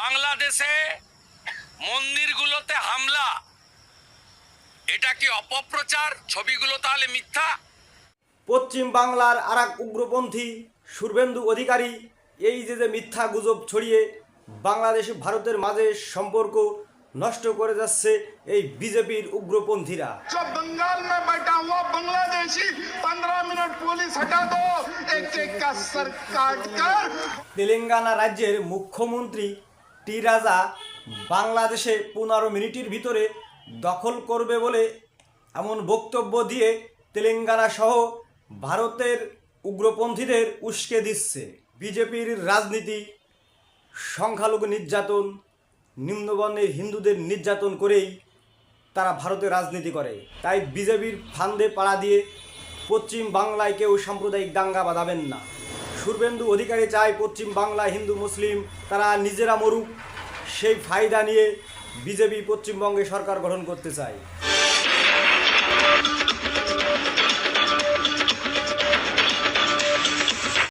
বাংলাদেশে মন্দিরগুলোতে হামলা এটা কি অপপ্রচার ছবিগুলো তাহলে মিথ্যা পশ্চিম বাংলার আর এক উগ্রপন্থী সুরবেন্দু অধিকারী এই যে যে মিথ্যা গুজব ছড়িয়ে বাংলাদেশ ভারতের মাঝে সম্পর্ক নষ্ট করে যাচ্ছে এই বিজেপির উগ্রপন্থীরা जो बंगाल में बैठा हुआ बांग्लादेशी पंद्रह मिनट पुलिस हटा दो एक एक का सर काट कर তেলেঙ্গানা রাজ্যের মুখ্যমন্ত্রী টি রাজা বাংলাদেশে পনেরো মিনিটের ভিতরে দখল করবে বলে এমন বক্তব্য দিয়ে তেলেঙ্গানা সহ ভারতের উগ্রপন্থীদের উস্কে দিচ্ছে। বিজেপির রাজনীতি, সংখ্যালঘু নির্যাতন, নিম্নবর্ণের হিন্দুদের নির্যাতন করেই তারা ভারতে রাজনীতি করে। তাই বিজেপির ফান্দে পাড়া দিয়ে পশ্চিম বাংলায় কেউ সাম্প্রদায়িক দাঙ্গা বাঁধাবেন না। সুরবেন্দু অধিকারী চায় পশ্চিম বাংলা হিন্দু মুসলিম, তারা নিজেরা মরুক। সেই ফায়দা নিয়ে বিজেপি পশ্চিমবঙ্গে সরকার গঠন করতে চায়।